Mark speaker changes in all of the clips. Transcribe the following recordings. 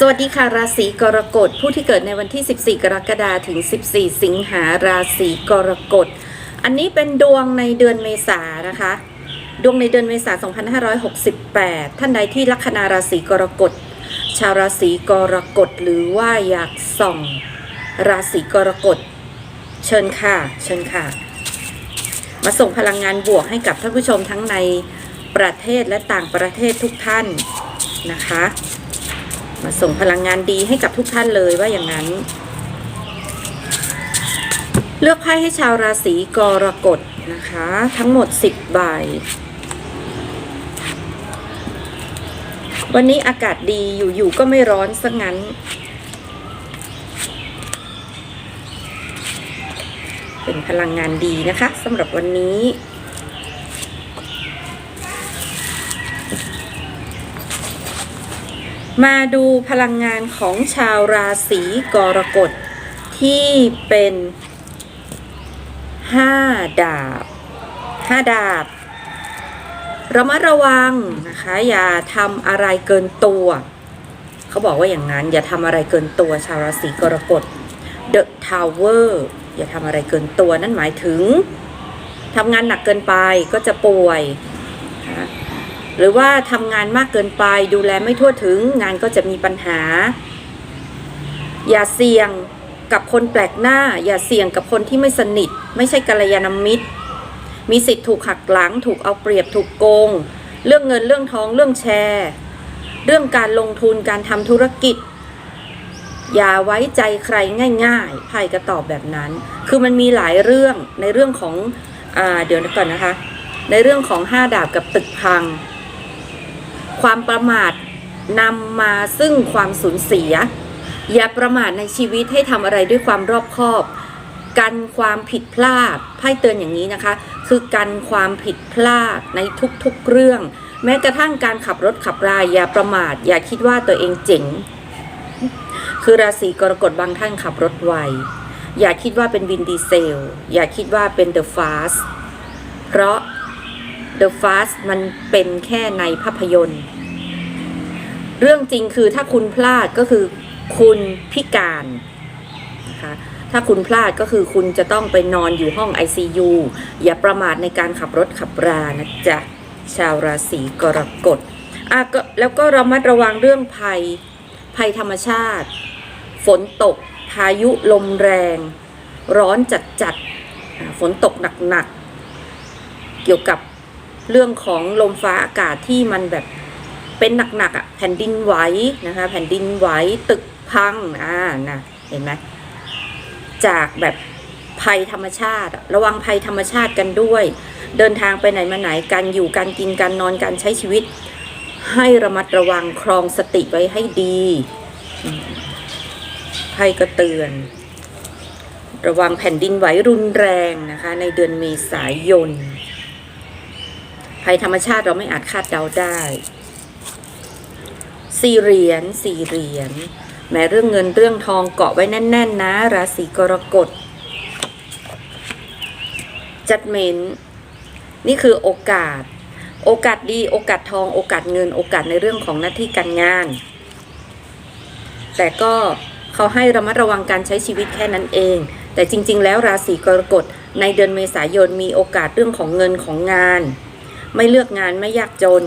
Speaker 1: สวัสดีค่ะ ราศีกรกฎผู้ที่เกิดในวันที่ 14 กรกฎาคมถึง 14 สิงหาราศีกรกฎอันนี้เป็นดวงในเดือนเมษานะคะ ดวงในเดือนเมษา 2568 ท่านใดที่ลัคนาราศีกรกฎชาวราศีกรกฎหรือว่าอยากส่อง ราศีกรกฎเชิญค่ะ เชิญค่ะ มาส่งพลังงานบวกให้กับท่านผู้ชมทั้งในประเทศและต่างประเทศทุกท่านนะคะ มาส่งพลังงานดีให้กับทุกท่านเลยว่าอย่างนั้น เลือกไพ่ให้ชาวราศีกรกฎนะคะ ทั้งหมด 10ใบวันนี้อากาศดีอยู่ๆก็ไม่ร้อนซะงั้น เป็นพลังงานดีนะคะสำหรับวันนี้ มาดูพลังงานของชาวราศีกรกฎที่เป็นห้าดาบห้าดาบระมัดระวังนะคะ อย่าทำอะไรเกินตัว เขาบอกว่าอย่างนั้น อย่าทำอะไรเกินตัว ชาวราศีกรกฎ The Tower อย่าทำอะไรเกินตัวนั่นหมายถึงทำงานหนักเกินไปก็จะป่วยนะคะ หรือว่าทำงานมากเกินไปดูแลไม่ทั่วถึงงานก็จะมีปัญหา อย่าเสี่ยงกับคนแปลกหน้า อย่าเสี่ยงกับคนที่ไม่สนิท ไม่ใช่กัลยาณมิตร มีสิทธิ์ถูกหักหลัง ถูกเอาเปรียบถูกโกง เรื่องเงินเรื่องทองเรื่องแชร์ เรื่องการลงทุนการทำธุรกิจ อย่าไว้ใจใครง่ายๆไพ่ก็ตอบแบบนั้น คือมันมีหลายเรื่องในเรื่องของอเดี๋ยวก่อนนะคะ ในเรื่องของห้าดาบกับตึกพัง ความประมาทนำมาซึ่งความสูญเสีย อย่าประมาทในชีวิตให้ทำอะไรด้วยความรอบคอบ กันความผิดพลาดไพ่เตือนอย่างนี้นะคะ คือกันความผิดพลาดในทุกๆเรื่อง แม้กระทั่งการขับรถขับราอย่าประมาท อย่าคิดว่าตัวเองเจ๋ง คือราศีกรกฎบางท่านขับรถไวอย่าคิดว่าเป็นวินดีเซล อย่าคิดว่าเป็นเดอะฟาสเพราะ The Fast มันเป็นแค่ในภาพยนตร์ เรื่องจริงคือถ้าคุณพลาดก็คือคุณพิการนะคะถ้าคุณพลาดก็คือคุณจะต้องไปนอนอยู่ห้อง ICU อย่าประมาทในการขับรถขับรานะจ๊ะ ชาวราศีกรกฎอะก็แล้วก็ระมัดระวังเรื่องภัย ภัยธรรมชาติ ฝนตก พายุลมแรง ร้อนจัดจัดฝนตกหนักๆเกี่ยวกับ เรื่องของลมฟ้าอากาศที่มันแบบเป็นหนักๆอะแผ่นดินไหวนะคะ แผ่นดินไหวตึกพังอ่านะเห็นไหมจากแบบภัยธรรมชาติ ระวังภัยธรรมชาติกันด้วย เดินทางไปไหนมาไหนการอยู่การกินการนอนการใช้ชีวิต ให้ระมัดระวังครองสติไว้ให้ดีไพ่ก็เตือน ระวังแผ่นดินไหวรุนแรงนะคะ ในเดือนเมษายน ภัยธรรมชาติเราไม่อาจคาดเดาได้สี่เหรียญสี่เหรียญแม้เรื่องเงินเรื่องทองเกาะไว้แน่น ๆ นะ ราศีกรกฎจัดเมนนี่คือโอกาส โอกาสดีโอกาสทองโอกาสเงินโอกาสในเรื่องของหน้าที่การงาน แต่ก็เขาให้ระมัดระวังการใช้ชีวิตแค่นั้นเอง แต่จริง ๆ แล้วราศีกรกฎในเดือนเมษายนมีโอกาสเรื่องของเงินของงาน ไม่เลือกงานไม่ยากจน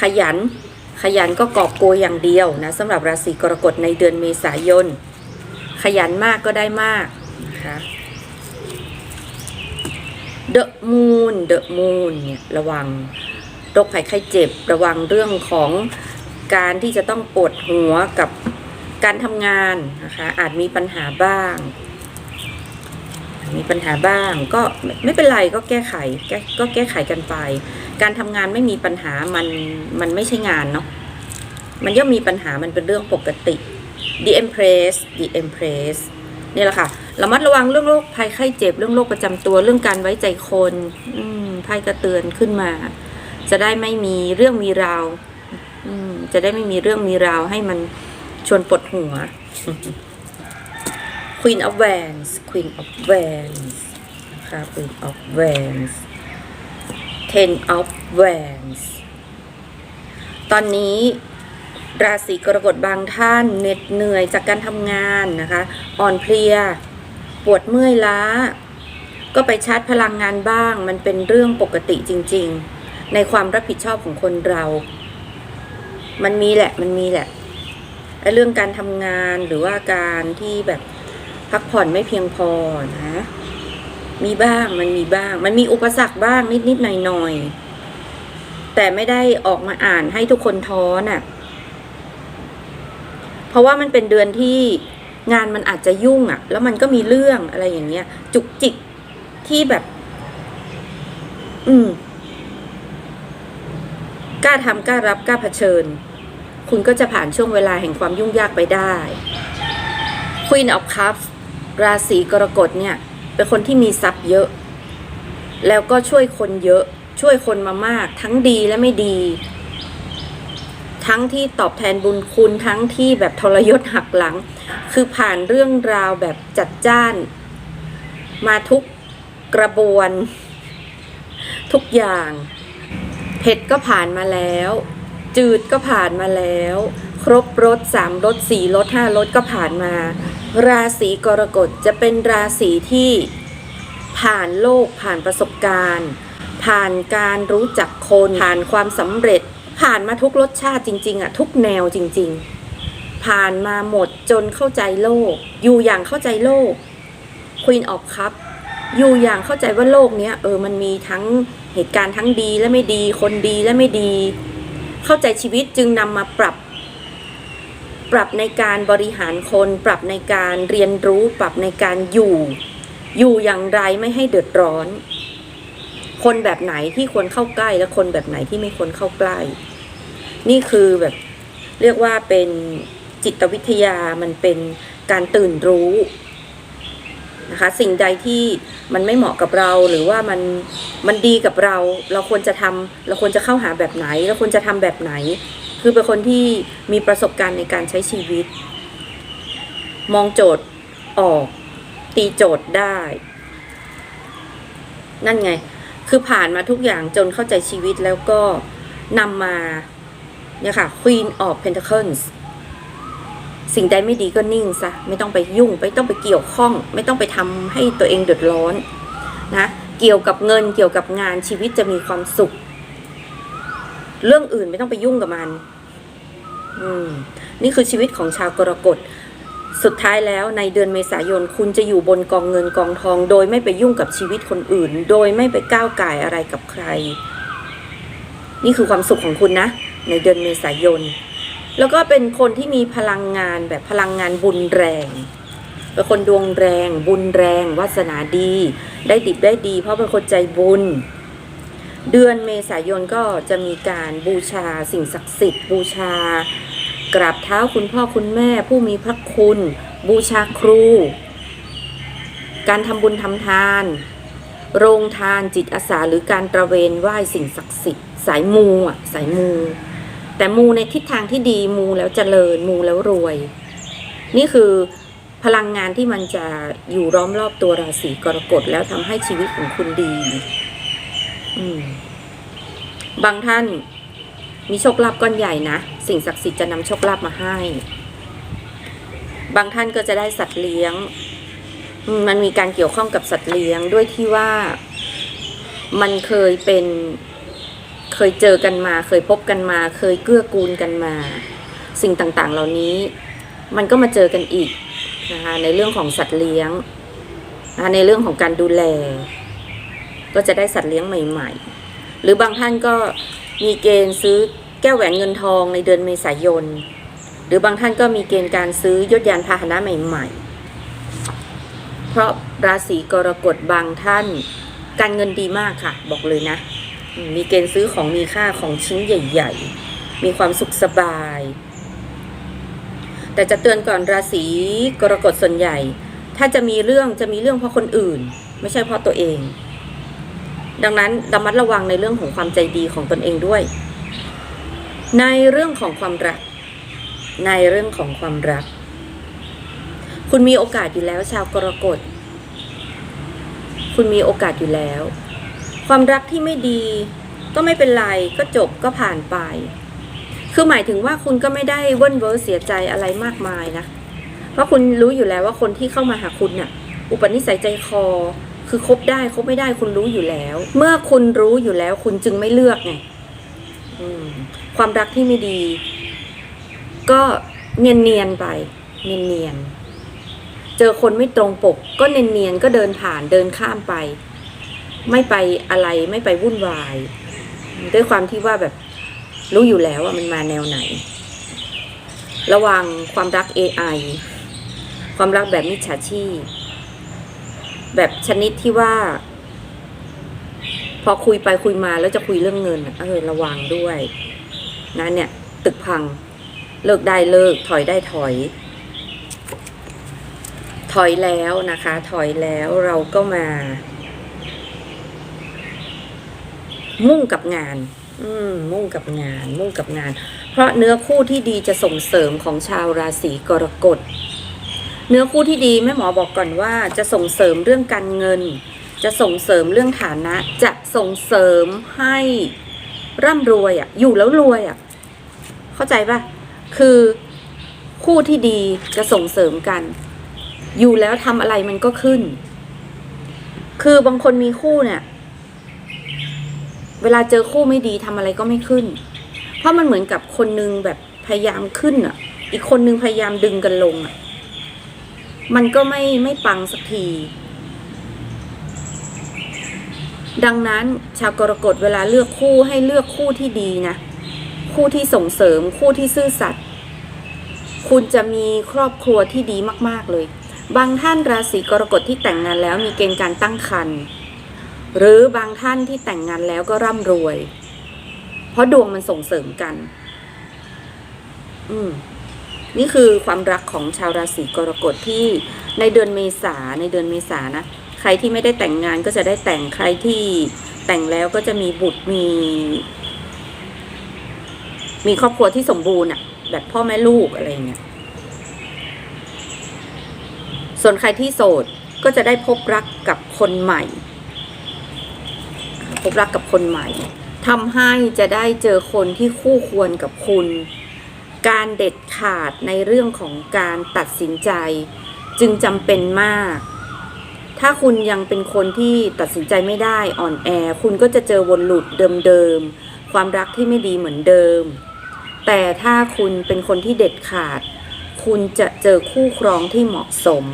Speaker 1: ขยัน ขยันก็กอบโกยอย่างเดียวนะสำหรับราศีกรกฎในเดือนเมษายน ขยันมากก็ได้มากนะคะ The Moon The Moon เนี่ยระวังโรคภัยไข้เจ็บ ระวังเรื่องของการที่จะต้องปวดหัวกับการทำงานนะคะอาจมีปัญหาบ้าง มีปัญหาบ้าง ก็ไม่เป็นไรก็แก้ไขแก้ก็แก้ไขกันไป การทำงานไม่มีปัญหามันมันไม่ใช่งานเนาะมันย่อมมีปัญหามันเป็นเรื่องปกติ The Empress The Empress นี่แหละค่ะระมัดระวังเรื่องโรคภัยไข้เจ็บ เรื่องโรคประจำตัวเรื่องการไว้ใจคนอืมไพ่กระเตือนขึ้นมา จะได้ไม่มีเรื่องมีราวอืมจะได้ไม่มีเรื่องมีราวให้มันชวนปวดหัว Queen of Wands Queen of Wands นะคะ Queen of Wands Ten of Wands ตอนนี้ราศีกรกฎบางท่านเหน็ดเหนื่อยจากการทำงานนะคะ อ่อนเพลีย ปวดเมื่อยล้า ก็ไปชาร์จพลังงานบ้าง มันเป็นเรื่องปกติจริง ๆ ในความรับผิดชอบของคนเรา มันมีแหละ มันมีแหละเรื่องการทำงานหรือว่าการที่แบบ พักผ่อนไม่เพียงพอนะ มีบ้างมันมีบ้าง มันมีอุปสรรคบ้างนิดๆหน่อยๆแต่ไม่ได้ออกมาอ่านให้ทุกคนท้อน่ะ เพราะว่ามันเป็นเดือนที่งานมันอาจจะยุ่งอะ่ะ แล้วมันก็มีเรื่องอะไรอย่างเงี้ย จุกจิกที่แบบ อืมกล้าทำกล้ารับกล้าเผชิญ คุณก็จะผ่านช่วงเวลาแห่งความยุ่งยากไปได้ Queen of Cups ราศีกรกฎเนี่ย เป็นคนที่มีทรัพย์เยอะ แล้วก็ช่วยคนเยอะช่วยคนมามาก ทั้งดีและไม่ดี ทั้งที่ตอบแทนบุญคุณทั้งที่แบบทรยศหักหลัง คือผ่านเรื่องราวแบบจัดจ้าน มาทุกกระบวน ทุกอย่างเผ็ดก็ผ่านมาแล้ว จืดก็ผ่านมาแล้ว ครบรสสามรสสี่รสห้ารสก็ผ่านมา ราศีกรกฎจะเป็นราศีที่ผ่านโลกผ่านประสบการณ์ ผ่านการรู้จักคน ผ่านความสำเร็จ ผ่านมาทุกรสชาติจริง ๆอะทุกแนวจริง ๆ ผ่านมาหมดจนเข้าใจโลก อยู่อย่างเข้าใจโลก Queen of Cup อยู่อย่างเข้าใจว่าโลกเนี้ยเออมันมีทั้งเหตุการณ์ทั้งดีและไม่ดีคนดีและไม่ดี เข้าใจชีวิตจึงนำมาปรับ ปรับในการบริหารคน ปรับในการเรียนรู้ ปรับในการอยู่ อยู่อย่างไรไม่ให้เดือดร้อน คนแบบไหนที่ควรเข้าใกล้และคนแบบไหนที่ไม่ควรเข้าใกล้ นี่คือแบบเรียกว่าเป็นจิตวิทยามันเป็นการตื่นรู้นะคะสิ่งใดที่มันไม่เหมาะกับเราหรือว่ามันมันดีกับเรา เราควรจะทำเราควรจะเข้าหาแบบไหน เราควรจะทำแบบไหน คือเป็นคนที่มีประสบการณ์ในการใช้ชีวิต มองโจทย์ออก ตีโจทย์ได้ นั่นไง คือผ่านมาทุกอย่างจนเข้าใจชีวิตแล้วก็นำมาเนี่ยค่ะ Queen of Pentacles สิ่งใดไม่ดีก็นิ่งซะ ไม่ต้องไปยุ่ง ไม่ต้องไปเกี่ยวข้อง ไม่ต้องไปทำให้ตัวเองเดือดร้อนนะเกี่ยวกับเงินเกี่ยวกับงานชีวิตจะมีความสุข เรื่องอื่นไม่ต้องไปยุ่งกับมัน นี่คือชีวิตของชาวกรกฎสุดท้ายแล้วในเดือนเมษายนคุณจะอยู่บนกองเงินกองทอง โดยไม่ไปยุ่งกับชีวิตคนอื่น โดยไม่ไปก้าวไก่อะไรกับใคร นี่คือความสุขของคุณนะ ในเดือนเมษายน แล้วก็เป็นคนที่มีพลังงานแบบพลังงานบุญแรงเป็นคนดวงแรง บุญแรงวาสนาดี ได้ดิบได้ดี เพราะเป็นคนใจบุญ เดือนเมษายนก็จะมีการบูชาสิ่งศักดิ์สิทธิ์ บูชากราบเท้าคุณพ่อคุณแม่ผู้มีพระคุณ บูชาครู การทำบุญทำทาน โรงทานจิตอาสาหรือการตระเวนไหว้สิ่งศักดิ์สิทธิ์สายมูอะสายมู แต่มูในทิศทางที่ดีมูแล้วเจริญมูแล้วรวย นี่คือพลังงานที่มันจะอยู่ล้อมรอบตัวราศีกรกฎแล้วทำให้ชีวิตของคุณดี บางท่านมีโชคลาภก้อนใหญ่นะ สิ่งศักดิ์สิทธิ์จะนำโชคลาภมาให้ บางท่านก็จะได้สัตว์เลี้ยง มันมีการเกี่ยวข้องกับสัตว์เลี้ยงด้วยที่ว่ามันเคยเป็นเคยเจอกันมา เคยพบกันมา เคยเกื้อกูลกันมา สิ่งต่างๆ เหล่านี้ มันก็มาเจอกันอีกนะคะในเรื่องของสัตว์เลี้ยงนะะในเรื่องของการดูแล ก็จะได้สัตว์เลี้ยงใหม่ ๆ หรือบางท่านก็มีเกณฑ์ซื้อแก้วแหวนเงินทองในเดือนเมษายน หรือบางท่านก็มีเกณฑ์การซื้อยศยานพาหนะใหม่ ๆ เพราะราศีกรกฎบางท่าน การเงินดีมากค่ะ บอกเลยนะ มีเกณฑ์ซื้อของมีค่าของชิ้นใหญ่ ๆ มีความสุขสบาย แต่จะเตือนก่อนราศีกรกฎส่วนใหญ่ ถ้าจะมีเรื่องจะมีเรื่องเพราะคนอื่น ไม่ใช่เพราะตัวเอง ดังนั้นระมัดระวังในเรื่องของความใจดีของตนเองด้วย ในเรื่องของความรัก ในเรื่องของความรัก คุณมีโอกาสอยู่แล้วชาวกรกฎ คุณมีโอกาสอยู่แล้ว ความรักที่ไม่ดี ก็ไม่เป็นไรก็จบก็ผ่านไป คือหมายถึงว่าคุณก็ไม่ได้เว่นเวอร์เสียใจอะไรมากมายนะ เพราะคุณรู้อยู่แล้วว่าคนที่เข้ามาหาคุณน่ะ อุปนิสัยใจคอ คือคบได้คบไม่ได้คุณรู้อยู่แล้ว เมื่อคุณรู้อยู่แล้ว คุณจึงไม่เลือกไงความรักที่ไม่ดี ก็เนียนเนียนไป เนียนเนียนเจอคนไม่ตรงปก ก็เนียนเนียนก็เดินผ่านเดินข้ามไป ไม่ไปอะไรไม่ไปวุ่นวาย ด้วยความที่ว่าแบบรู้อยู่แล้วว่ามันมาแนวไหน ระวังความรัก AI ความรักแบบมิจฉาชีพ แบบชนิดที่ว่า พอคุยไปคุยมาแล้วจะคุยเรื่องเงินเออระวังด้วยนะเนี่ย ตึกพัง เลิกได้เลิก ถอยได้ถอย ถอยแล้วนะคะ ถอยแล้วเราก็มา มุ่งกับงาน อืม มุ่งกับงาน มุ่งกับงาน เพราะเนื้อคู่ที่ดีจะส่งเสริมของชาวราศีกรกฎ เนื้อคู่ที่ดีแม่หมอบอกก่อนว่าจะส่งเสริมเรื่องการเงิน จะส่งเสริมเรื่องฐานะ จะส่งเสริมให้ร่ำรวยอะ่ะ อยู่แล้วรวยอะ่ะ เข้าใจปะคือคู่ที่ดีจะส่งเสริมกัน อยู่แล้วทำอะไรมันก็ขึ้น คือบางคนมีคู่เนี่ย เวลาเจอคู่ไม่ดีทำอะไรก็ไม่ขึ้น เพราะมันเหมือนกับคนนึงแบบพยายามขึ้นอะ อีกคนนึงพยายามดึงกันลงอะ มันก็ไม่ไม่ปังสักที ดังนั้นชาวกรกฎเวลาเลือกคู่ให้เลือกคู่ที่ดีนะ คู่ที่ส่งเสริมคู่ที่ซื่อสัตย์คุณจะมีครอบครัวที่ดีมากๆเลย บางท่านราศีกรกฎที่แต่งงานแล้วมีเกณฑ์การตั้งครรภ์หรือบางท่านที่แต่งงานแล้วก็ร่ำรวย เพราะดวงมันส่งเสริมกัน อืม นี่คือความรักของชาวราศีกรกฎที่ในเดือนเมษาในเดือนเมษานะ ใครที่ไม่ได้แต่งงานก็จะได้แต่งใครที่แต่งแล้วก็จะมีบุตรมี มีครอบครัวที่สมบูรณ์อะแบบพ่อแม่ลูกอะไรเงี้ยส่วนใครที่โสดก็จะได้พบรักกับคนใหม่ พบรักกับคนใหม่ทำให้จะได้เจอคนที่คู่ควรกับคุณ การเด็ดขาดในเรื่องของการตัดสินใจ จึงจำเป็นมาก ถ้าคุณยังเป็นคนที่ตัดสินใจไม่ได้อ่อนแอ คุณก็จะเจอวนหลุดเดิมๆ ความรักที่ไม่ดีเหมือนเดิม แต่ถ้าคุณเป็นคนที่เด็ดขาด คุณจะเจอคู่ครองที่เหมาะสม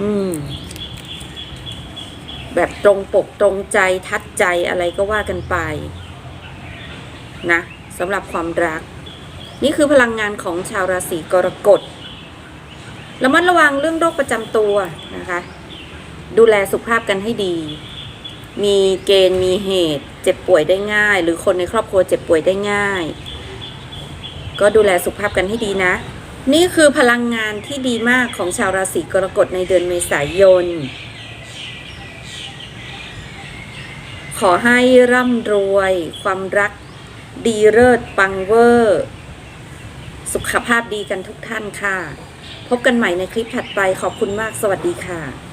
Speaker 1: อืม แบบตรงปกตรงใจทัดใจอะไรก็ว่ากันไป นะสำหรับความรัก นี่คือพลังงานของชาวราศีกรกฎระมัดระวังเรื่องโรคประจำตัวนะคะ ดูแลสุขภาพกันให้ดี มีเกณฑ์มีเหตุ เจ็บป่วยได้ง่าย หรือคนในครอบครัวเจ็บป่วยได้ง่าย ก็ดูแลสุขภาพกันให้ดีนะ นี่คือพลังงานที่ดีมากของชาวราศีกรกฎในเดือนเมษายน ขอให้ร่ำรวย ความรักดีเลิศปังเวอร์ สุขภาพดีกันทุกท่านค่ะ พบกันใหม่ในคลิปถัดไปขอบคุณมากสวัสดีค่ะ